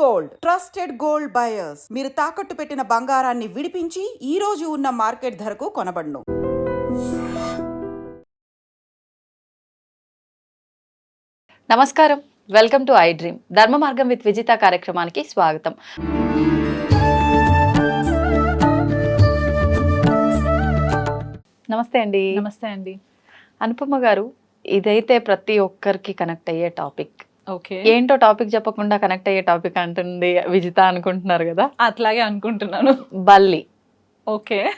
Gold trusted gold buyers మీరు తాకట్టు పెట్టిన బంగారాన్ని విడిపించి ఈ రోజు ఉన్న మార్కెట్ ధరకు కొనబడును. నమస్కారం. వెల్కమ్ టు ఐ డ్రీమ్ ధర్మ మార్గం విత్ విజిత కార్యక్రమానికి స్వాగతం. నమస్తే అండి. నమస్తే అండి. అనుపమ గారు ఇదైతే ప్రతి ఒక్కరికి కనెక్ట్ అయ్యే టాపిక్ ఏంటో టాపిక్ చెప్పకుండా కనెక్ట్ అయ్యే టాపిక్ అంటుంది విజిత అనుకుంటున్నారు కదా? అట్లాగే అనుకుంటున్నాను. బల్లి. ఓకే.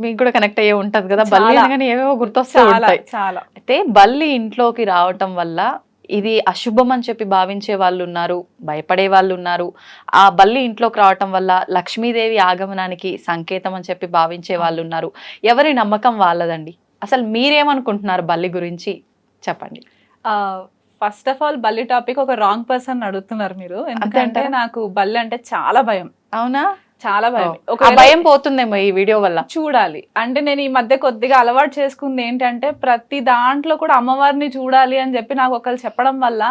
మీకు కూడా కనెక్ట్ అయ్యే ఉంటది కదా? బల్లి. అనగానే ఏవేవో గుర్తొస్తూ ఉంటాయి. చాలా. అయితే బల్లి ఇంట్లోకి రావటం వల్ల ఇది అశుభం అని చెప్పి భావించే వాళ్ళు ఉన్నారు భయపడే వాళ్ళు ఉన్నారు. ఆ బల్లి ఇంట్లోకి రావటం వల్ల లక్ష్మీదేవి ఆగమనానికి సంకేతం అని చెప్పి భావించే వాళ్ళు ఉన్నారు. ఎవరి నమ్మకం వాళ్ళదండి? అసలు మీరేమనుకుంటున్నారు బల్లి గురించి? చెప్పండి. ఫస్ట్ ఆఫ్ ఆల్ బల్లి టాపిక్ ఒక రాంగ్ పర్సన్ అడుగుతున్నారు మీరు. ఎందుకంటే? నాకు బల్లి అంటే చాలా భయం. అవునా? చాలా భయం. ఒకవేళ భయం పోతుందేమో ఈ వీడియో వల్ల. చూడాలి. అంటే నేను ఈ మధ్య కొద్దిగా అలవాటు చేసుకుంది ఏంటంటే ప్రతి దాంట్లో కూడా అమ్మవారిని చూడాలి అని చెప్పి నాకు ఒకరు చెప్పడం వల్ల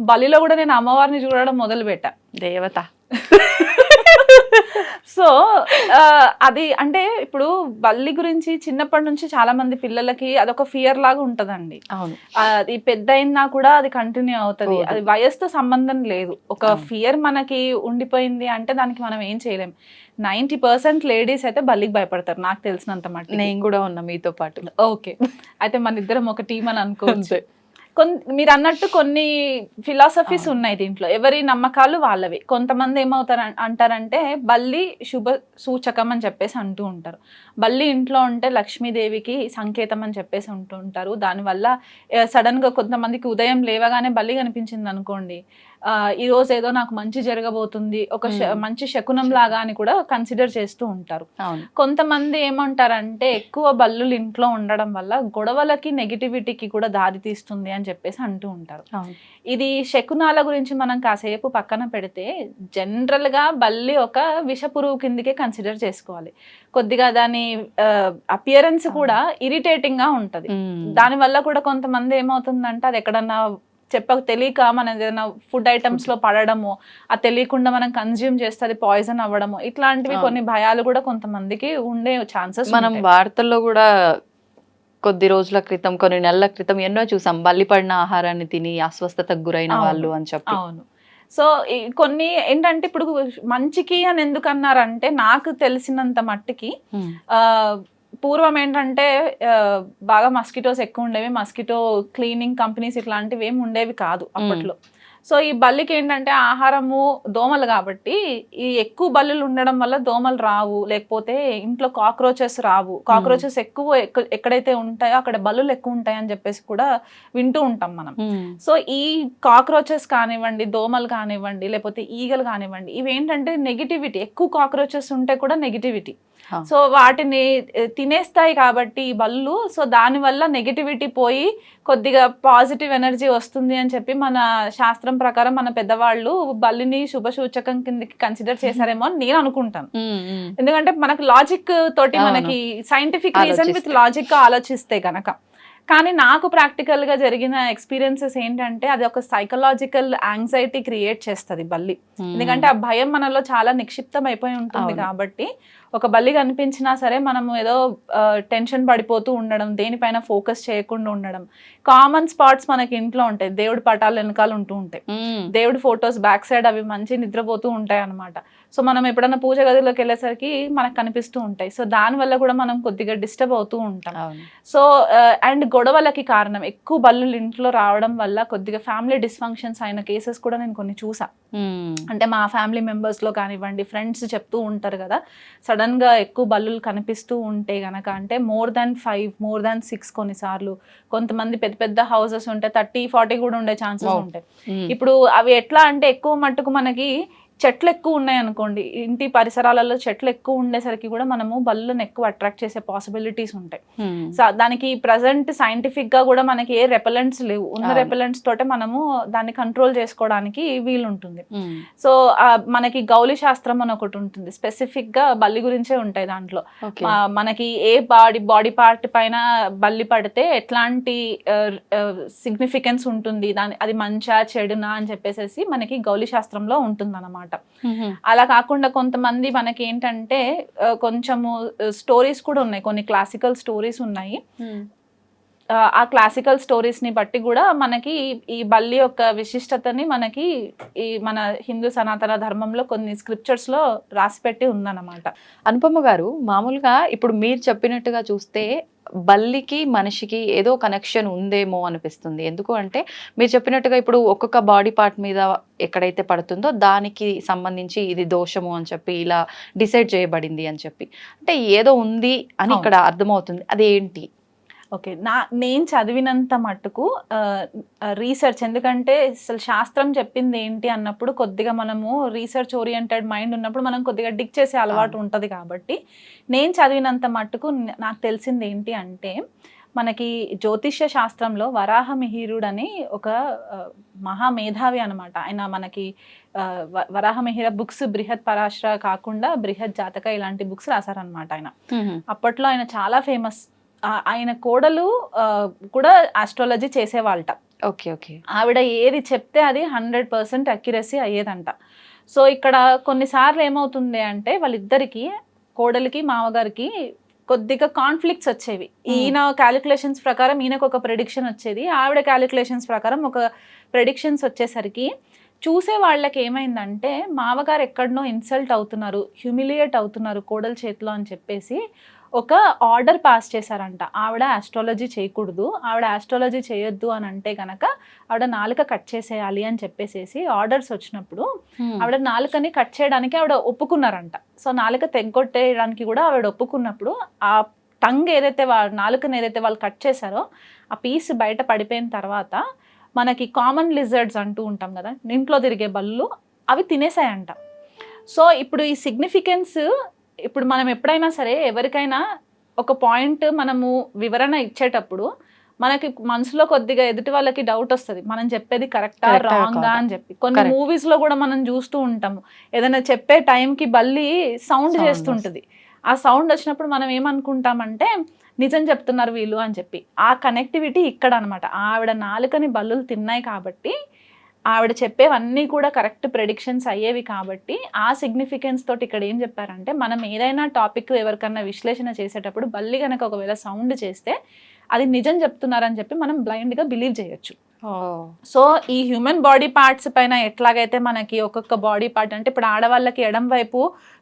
బలిలో కూడా నేను అమ్మవారిని చూడడం మొదలు పెట్టా దేవత. సో అది అంటే ఇప్పుడు బల్లి గురించి చిన్నప్పటి నుంచి చాలా మంది పిల్లలకి అదొక ఫియర్ లాగా ఉంటదండి. అది పెద్ద అయినా కూడా అది కంటిన్యూ అవుతది. అది వయసుతో సంబంధం లేదు. ఒక. ఫియర్ మనకి ఉండిపోయింది అంటే దానికి మనం ఏం చేయలేం. నైంటీ పర్సెంట్ లేడీస్ అయితే బల్లికి భయపడతారు. నాకు తెలిసినంత మట్టి నేను కూడా ఉన్నా మీతో పాటు. ఓకే. అయితే మన ఇద్దరం ఒక టీం అని అనుకోవచ్చు. మీరు అన్నట్టు కొన్ని ఫిలాసఫీస్ ఉన్నాయి దీంట్లో. ఎవరి నమ్మకాలు వాళ్ళవి. కొంతమంది ఏమవుతారు అంటారంటే బల్లి శుభ సూచకం అని చెప్పేసి అంటూ ఉంటారు. బల్లి ఇంట్లో ఉంటే లక్ష్మీదేవికి సంకేతం అని చెప్పేసి అంటూ ఉంటారు. దానివల్ల ఆ, సడన్గా కొంతమందికి ఉదయం లేవగానే బల్లి కనిపించింది అనుకోండి ఈ రోజు ఏదో నాకు మంచి జరగబోతుంది ఒక. మంచి శకునం లాగా అని కూడా కన్సిడర్ చేస్తూ ఉంటారు. కొంతమంది ఏమంటారంటే ఎక్కువ బల్లులు ఇంట్లో ఉండడం వల్ల గొడవలకి నెగిటివిటీకి కూడా దారి తీస్తుంది అని చెప్పేసి అంటూ ఉంటారు. ఇది శకునాల గురించి మనం కాసేపు పక్కన పెడితే జనరల్గా బల్లి ఒక విషపురుగు కిందకే కన్సిడర్ చేసుకోవాలి. కొద్దిగా దాని అపియరెన్స్ కూడా ఇరిటేటింగ్గా ఉంటది. దాని వల్ల కూడా కొంతమంది ఏమవుతుందంటే అది ఎక్కడన్నా చెప్పక తెలియక మన ఏదైనా ఫుడ్ ఐటమ్స్లో పడడము అది తెలియకుండా మనం కన్జ్యూమ్ చేస్తే అది పాయిజన్ అవ్వడము ఇట్లాంటివి. కొన్ని భయాలు కూడా కొంతమందికి ఉండే ఛాన్సెస్ మనం వార్తల్లో కూడా కొద్ది రోజుల క్రితం కొన్ని నెలల క్రితం ఎన్నో చూసాం బల్లిపడిన ఆహారాన్ని తిని అస్వస్థతకు గురైన. వాళ్ళు అని చెప్పి అవును సో కొన్ని ఏంటంటే ఇప్పుడు మంచికి అని ఎందుకు అన్నారంటే నాకు తెలిసినంత మట్టుకి. ఆ, పూర్వం ఏంటంటే బాగా మస్కిటోస్ ఎక్కువ ఉండేవి. మస్కిటో క్లీనింగ్ కంపెనీస్ ఇట్లాంటివి ఏమి ఉండేవి కాదు అప్పట్లో. సో ఈ బల్లికి ఏంటంటే ఆహారము దోమలు కాబట్టి ఈ ఎక్కువ బల్లులు ఉండడం వల్ల దోమలు రావు. లేకపోతే ఇంట్లో కాక్రోచెస్ రావు. కాక్రోచెస్ ఎక్కువ ఎక్క- ఎక్కడైతే ఉంటాయో అక్కడ బల్లులు ఎక్కువ ఉంటాయి అని చెప్పేసి కూడా వింటూ ఉంటాం మనం. సో ఈ కాక్రోచెస్ కానివ్వండి దోమలు కానివ్వండి లేకపోతే ఈగలు కానివ్వండి ఇవి ఏంటంటే నెగిటివిటీ ఎక్కువ కాక్రోచెస్ ఉంటే కూడా నెగిటివిటీ. సో వాటిని తినేస్తాయి కాబట్టి ఈ బల్లు సో దానివల్ల నెగిటివిటీ పోయి కొద్దిగా పాజిటివ్ ఎనర్జీ వస్తుంది అని చెప్పి మన శాస్త్రం ప్రకారం మన పెద్దవాళ్ళు బల్లిని శుభ సూచకం కిందకి కన్సిడర్ చేశారేమో అని నేను అనుకుంటాను. ఎందుకంటే మనకు లాజిక్ తోటి. మనకి సైంటిఫిక్ రీజన్ విత్. లాజిక్గా ఆలోచిస్తే గనక కానీ నాకు ప్రాక్టికల్గా జరిగిన ఎక్స్పీరియన్సెస్ ఏంటంటే అది ఒక సైకలాజికల్ యాంగ్జైటీ క్రియేట్ చేస్తుంది బల్లి. ఎందుకంటే ఆ భయం మనలో చాలా నిక్షిప్తం అయిపోయి ఉంటుంది. కాబట్టి ఒక బల్లి కనిపించినా సరే మనము ఏదో టెన్షన్ పడిపోతూ ఉండడం దేనిపైన ఫోకస్ చేయకుండా ఉండడం. కామన్ స్పాట్స్ మనకి ఇంట్లో ఉంటాయి. దేవుడి పటాలు వెనకాల ఉంటూ ఉంటాయి. దేవుడి ఫొటోస్ బ్యాక్ సైడ్ అవి మంచి నిద్రపోతూ ఉంటాయి అన్నమాట. సో మనం ఎప్పుడైనా పూజ గదిలోకి వెళ్ళేసరికి మనకు కనిపిస్తూ ఉంటాయి. సో దాని వల్ల కూడా మనం కొద్దిగా డిస్టర్బ్ అవుతూ ఉంటాం. సో అండ్ గొడవలకి కారణం ఎక్కువ బల్లులు ఇంట్లో రావడం వల్ల కొద్దిగా ఫ్యామిలీ డిస్ఫంక్షన్స్ అయిన కేసెస్ కూడా నేను కొన్ని చూసా. అంటే మా ఫ్యామిలీ మెంబర్స్లో కానివ్వండి ఫ్రెండ్స్ చెప్తూ ఉంటారు కదా. సడన్గా ఎక్కువ బల్లులు కనిపిస్తూ ఉంటే గనక అంటే more than five more than six కొన్నిసార్లు కొంతమంది పెద్ద పెద్ద హౌసెస్ ఉంటే థర్టీ ఫార్టీ కూడా ఉండే ఛాన్సెస్. ఉంటాయి. ఇప్పుడు అవి ఎట్లా అంటే ఎక్కువ మట్టుకు మనకి చెట్లు ఎక్కువ ఉన్నాయి అనుకోండి ఇంటి పరిసరాలలో చెట్లు ఎక్కువ ఉండేసరికి కూడా మనము బల్లులను ఎక్కువ అట్రాక్ట్ చేసే పాసిబిలిటీస్ ఉంటాయి. సో దానికి ప్రజెంట్ సైంటిఫిక్గా కూడా మనకి ఏ రెపెలెంట్స్ లేవు. ఉన్న. రెపెలెంట్స్ తోటే మనము దాన్ని కంట్రోల్ చేసుకోవడానికి వీలు ఉంటుంది. సో ఆ, మనకి గౌలి శాస్త్రం అని ఒకటి ఉంటుంది. స్పెసిఫిక్గా బల్లి గురించే ఉంటాయి దాంట్లో. మనకి ఏ బాడీ బాడీ పార్ట్ పైన బల్లి పడితే ఎట్లాంటి సిగ్నిఫికెన్స్ ఉంటుంది? దాని అది మంచా చెడునా అని చెప్పేసి మనకి గౌలి శాస్త్రంలో ఉంటుంది అనమాట అలా కాకుండా కొంతమంది మనకి ఏంటంటే కొంచెము స్టోరీస్ కూడా ఉన్నాయి. కొన్ని క్లాసికల్ స్టోరీస్ ఉన్నాయి. ఆ, ఆ క్లాసికల్ స్టోరీస్ని బట్టి కూడా మనకి ఈ బల్లి యొక్క విశిష్టతని మనకి ఈ మన హిందూ సనాతన ధర్మంలో కొన్ని స్క్రిప్చర్స్లో రాసిపెట్టి ఉందన్నమాట. అనుపమ గారు మామూలుగా ఇప్పుడు మీరు చెప్పినట్టుగా చూస్తే బల్లికి మనిషికి ఏదో కనెక్షన్ ఉందేమో అనిపిస్తుంది. ఎందుకు అంటే మీరు చెప్పినట్టుగా ఇప్పుడు ఒక్కొక్క బాడీ పార్ట్ మీద ఎక్కడైతే పడుతుందో దానికి సంబంధించి ఇది దోషము అని చెప్పి ఇలా డిసైడ్ చేయబడింది అని చెప్పి. అంటే ఏదో ఉంది అని. ఇక్కడ అర్థమవుతుంది. అదేంటి? ఓకే. నా నేను చదివినంత మట్టుకు రీసెర్చ్ ఎందుకంటే అసలు శాస్త్రం చెప్పింది ఏంటి అన్నప్పుడు కొద్దిగా మనము రీసెర్చ్ ఓరియంటెడ్ మైండ్ ఉన్నప్పుడు మనం కొద్దిగా డిక్ చేసే అలవాటు ఉంటుంది కాబట్టి నేను చదివినంత మట్టుకు నాకు తెలిసింది ఏంటి అంటే మనకి జ్యోతిష్య శాస్త్రంలో వరాహ మిహిరుడు అని ఒక మహామేధావి అనమాట ఆయన మనకి వరాహ మిహిర బుక్స్ బృహత్ పరాశ్ర కాకుండా బృహత్ జాతక ఇలాంటి బుక్స్ రాశారనమాట ఆయన. అప్పట్లో ఆయన చాలా ఫేమస్ ఆయన కోడలు కూడా ఆస్ట్రాలజీ చేసేవాళ్ళట. Okay okay. ఆవిడ ఏది చెప్తే అది హండ్రెడ్ పర్సెంట్ అక్యురసీ అయ్యేదంట. సో ఇక్కడ కొన్నిసార్లు ఏమవుతుంది అంటే వాళ్ళిద్దరికి కోడలికి మామగారికి కొద్దిగా కాన్ఫ్లిక్ట్స్ వచ్చేవి. ఈయన క్యాలిక్యులేషన్స్ ప్రకారం ఈయనకు ఒక ప్రెడిక్షన్ వచ్చేది ఆవిడ క్యాలిక్యులేషన్స్ ప్రకారం ఒక ప్రెడిక్షన్స్ వచ్చేసరికి చూసే వాళ్ళకి ఏమైందంటే మామగారు ఎక్కడనో ఇన్సల్ట్ అవుతున్నారు హ్యూమిలియేట్ అవుతున్నారు కోడల చేతిలో అని చెప్పేసి ఒక ఆర్డర్ పాస్ చేశారంట. ఆవిడ ఆస్ట్రాలజీ చేయకూడదు. ఆవిడ ఆస్ట్రాలజీ చేయొద్దు అని అంటే గనక ఆవిడ నాలుక కట్ చేసేయాలి అని చెప్పేసేసి ఆర్డర్స్ వచ్చినప్పుడు ఆవిడ నాలుకని కట్ చేయడానికి ఆవిడ ఒప్పుకున్నారంట. సో నాలుక తెగ్గొట్టేయడానికి కూడా ఆవిడ ఒప్పుకున్నప్పుడు ఆ టంగ్ ఏదైతే వాళ్ళ నాలుకని ఏదైతే వాళ్ళు కట్ చేశారో ఆ పీస్ బయట పడిపోయిన తర్వాత మనకి కామన్ లిజర్డ్స్ అంటూ ఉంటాం కదా ఇంట్లో తిరిగే బళ్ళు అవి తినేసాయంట. సో ఇప్పుడు ఈ సిగ్నిఫికెన్స్ ఇప్పుడు మనం ఎప్పుడైనా సరే ఎవరికైనా ఒక పాయింట్ మనము వివరణ ఇచ్చేటప్పుడు మనకి మనసులో కొద్దిగా ఎదుటి వాళ్ళకి డౌట్ వస్తుంది. మనం చెప్పేది కరెక్టా రాంగా? అని చెప్పి. కొన్ని. మూవీస్లో కూడా మనం చూస్తూ ఉంటాము. ఏదైనా చెప్పే టైంకి బల్లి సౌండ్ చేస్తుంటది. ఆ సౌండ్ వచ్చినప్పుడు మనం ఏమనుకుంటామంటే నిజం చెప్తున్నారు వీళ్ళు అని చెప్పి. ఆ కనెక్టివిటీ ఇక్కడ అన్నమాట. ఆవిడ నాలుకని బల్లులు తిన్నాయి కాబట్టి ఆవిడ చెప్పేవన్నీ కూడా కరెక్ట్ ప్రెడిక్షన్స్ అయ్యేవి కాబట్టి ఆ సిగ్నిఫికెన్స్ తోటి ఇక్కడ ఏం చెప్పారంటే మనం ఏదైనా టాపిక్ ఎవరికన్నా విశ్లేషణ చేసేటప్పుడు బల్లి కనుక ఒకవేళ సౌండ్ చేస్తే అది నిజం చెప్తున్నారని చెప్పి మనం బ్లైండ్గా బిలీవ్ చేయొచ్చు. సో ఈ హ్యూమన్ బాడీ పార్ట్స్ పైన ఎట్లాగైతే మనకి ఒక్కొక్క బాడీ పార్ట్ అంటే ఇప్పుడు ఆడవాళ్ళకి ఎడం వైపు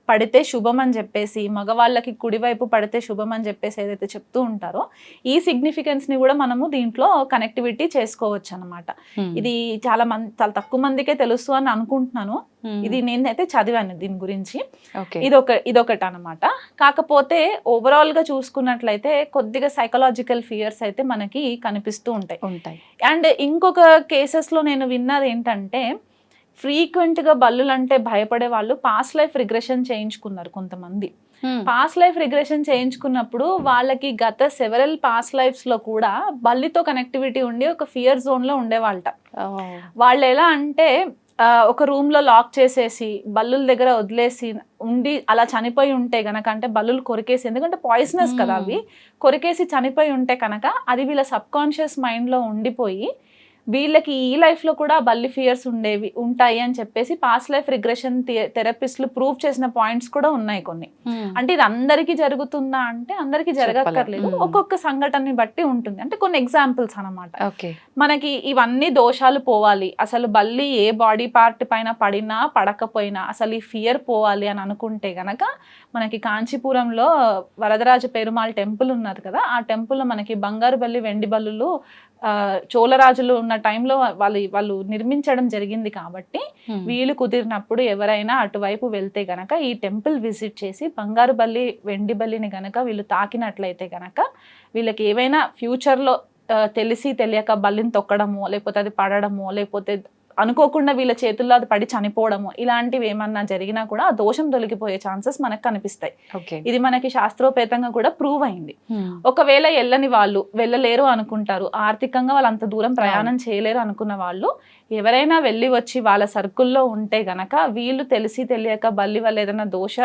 పడితే శుభం అని చెప్పేసి మగవాళ్ళకి కుడి వైపు పడితే శుభం అని చెప్పేసి ఏదైతే చెప్తూ ఉంటారో ఈ సిగ్నిఫికెన్స్ని కూడా మనము దీంట్లో కనెక్టివిటీ చేసుకోవచ్చు అనమాట ఇది చాలా మంది చాలా తక్కువ మందికే తెలుసు అని అనుకుంటున్నాను. ఇది నేనైతే చదివాను దీని గురించి. ఓకే ఇదొక ఇదొకటి అనమాట కాకపోతే ఓవరాల్గా చూసుకున్నట్లయితే కొద్దిగా సైకలాజికల్ ఫియర్స్ అయితే మనకి కనిపిస్తూ ఉంటాయి. ఉంటాయి. అండ్ ఇంకొక కేసెస్లో నేను విన్నది ఏంటంటే ఫ్రీక్వెంట్గా బల్లులు అంటే భయపడే వాళ్ళు పాస్ట్ లైఫ్ రిగ్రెషన్ చేయించుకున్నారు కొంతమంది. పాస్ట్ లైఫ్ రిగ్రెషన్ చేయించుకున్నప్పుడు వాళ్ళకి గత సెవెరల్ పాస్ట్ లైఫ్స్లో కూడా బల్లితో కనెక్టివిటీ ఉండి ఒక ఫియర్ జోన్లో ఉండేవాళ్ళట. వాళ్ళు ఎలా అంటే ఒక రూమ్లో లాక్ చేసేసి బల్లుల దగ్గర వదిలేసి ఉండి అలా చనిపోయి ఉంటే గనక అంటే బల్లులు కొరికేసి ఎందుకంటే పాయిజనస్ కదా అవి కొరికేసి చనిపోయి ఉంటే కనుక అది వీళ్ళ సబ్ కాన్షియస్ మైండ్లో ఉండిపోయి వీళ్ళకి ఈ లైఫ్లో కూడా బల్లి ఫియర్స్ ఉండేవి ఉంటాయి అని చెప్పేసి పాస్ట్ లైఫ్ రిగ్రెషన్ థెరపిస్ట్లు ప్రూవ్ చేసిన పాయింట్స్ కూడా ఉన్నాయి కొన్ని. అంటే ఇది అందరికీ జరుగుతుందా అంటే అందరికీ జరగక్కర్లేదు. ఒక్కొక్క సంఘటనని బట్టి ఉంటుంది. అంటే కొన్ని ఎగ్జాంపుల్స్ అన్నమాట. ఓకే. మనకి ఇవన్నీ దోషాలు పోవాలి. అసలు బల్లి ఏ బాడీ పార్ట్ పైన పడినా పడకపోయినా అసలు ఈ ఫియర్ పోవాలి అని అనుకుంటే గనక మనకి కాంచీపురంలో వరదరాజ పెరుమాళ్ టెంపుల్ ఉన్నది కదా ఆ టెంపుల్లో మనకి బంగారు బల్లి వెండి బల్లులు చోళరాజులు ఉన్న టైంలో వాళ్ళు వాళ్ళు నిర్మించడం జరిగింది కాబట్టి వీలు కుదిరినప్పుడు ఎవరైనా అటువైపు వెళ్తే గనక ఈ టెంపుల్ విజిట్ చేసి బంగారు బల్లి వెండి బల్లిని గనక వీళ్ళు తాకినట్లయితే గనక వీళ్ళకి ఏవైనా ఫ్యూచర్లో తెలిసి తెలియక బల్లిని తొక్కడమో లేకపోతే అది పడడమో లేకపోతే అనుకోకుండా వీళ్ళ చేతుల్లో అది పడి చనిపోవడము ఇలాంటివి ఏమన్నా జరిగినా కూడా ఆ దోషం తొలగిపోయే ఛాన్సెస్ మనకు కనిపిస్తాయి. ఇది మనకి శాస్త్రోపేతంగా కూడా ప్రూవ్ అయింది. ఒకవేళ వెళ్ళని వాళ్ళు వెళ్ళలేరు అనుకుంటారు ఆర్థికంగా వాళ్ళు అంత దూరం ప్రయాణం చేయలేరు అనుకున్న వాళ్ళు ఎవరైనా వెళ్ళి వచ్చి వాళ్ళ సర్కిల్లో ఉంటే గనక వీళ్ళు తెలిసి తెలియక బల్లి వల్ల ఏదైనా దోష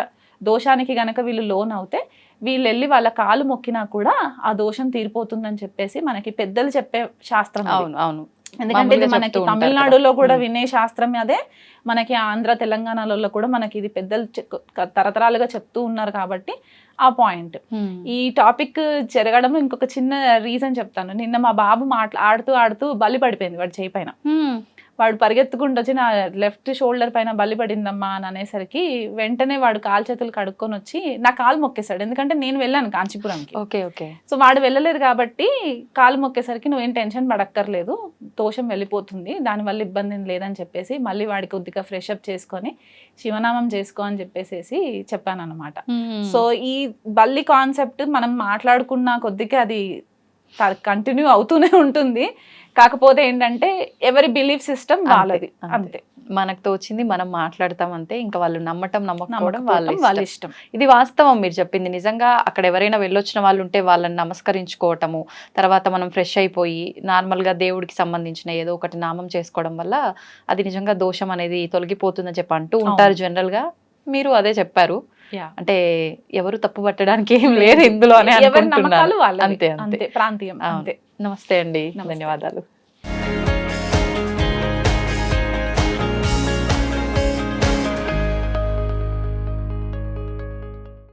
దోషానికి గనక వీళ్ళు లోన్ అవుతే వీళ్ళు వెళ్ళి వాళ్ళ కాలు మొక్కినా కూడా ఆ దోషం తీరిపోతుందని చెప్పేసి మనకి పెద్దలు చెప్పే శాస్త్రం. అవును అవును. ఎందుకంటే ఇది మనకి తమిళనాడులో. కూడా. వినే శాస్త్రం అదే. మనకి ఆంధ్ర తెలంగాణలలో కూడా మనకి ఇది పెద్దలు తరతరాలుగా చెప్తూ ఉన్నారు కాబట్టి ఆ పాయింట్. ఈ టాపిక్ జరగడంలో ఇంకొక చిన్న రీజన్ చెప్తాను. నిన్న మా బాబు మాట్లా ఆడుతూ ఆడుతూ బలి పడిపోయింది వాడు చేయి పైన. వాడు పరిగెత్తుకుంటూ వచ్చి నా లెఫ్ట్ షోల్డర్ పైన బలి పడిందమ్మా అని అనేసరికి వెంటనే వాడు కాలు చేతులు కడుక్కొని వచ్చి నా కాలు మొక్కేశాడు. ఎందుకంటే నేను వెళ్ళాను కాంచీపురంకి. Okay okay. సో వాడు వెళ్ళలేదు కాబట్టి కాలు మొక్కేసరికి నువ్వేం టెన్షన్ పడక్కర్లేదు దోషం వెళ్ళిపోతుంది దానివల్ల ఇబ్బంది ఏం లేదని చెప్పేసి మళ్ళీ వాడికి కొద్దిగా ఫ్రెష్ అప్ చేసుకొని శివనామం చేసుకో అని చెప్పేసి చెప్పాను అనమాట సో ఈ బల్లి కాన్సెప్ట్ మనం మాట్లాడుకున్న కొద్దిగా అది కంటిన్యూ అవుతూనే ఉంటుంది. కాకపోతే ఏంటంటే ఎవరి బిలీఫ్ సిస్టమ్ వాళ్ళది. అంతే. మనకు తోచింది మనం మాట్లాడతాం అంతే. ఇంకా వాళ్ళు నమ్మటం నమ్మకపోవడం వాళ్ళ వాళ్ళ ఇష్టం. ఇది వాస్తవం మీరు చెప్పింది. నిజంగా అక్కడ ఎవరైనా వెళ్ళొచ్చిన వాళ్ళు ఉంటే వాళ్ళని నమస్కరించుకోవటము తర్వాత మనం ఫ్రెష్ అయిపోయి నార్మల్గా దేవుడికి సంబంధించిన ఏదో ఒకటి నామం చేసుకోవడం వల్ల అది నిజంగా దోషం అనేది తొలగిపోతుందని చెప్పి అంటూ ఉంటారు జనరల్గా. మీరు అదే చెప్పారు. అంటే ఎవరు తప్పు పట్టడానికి ఏం లేదు ఇందులోనే అంతే అంతే. ప్రాంతీయం నమస్తే అండి. ధన్యవాదాలు.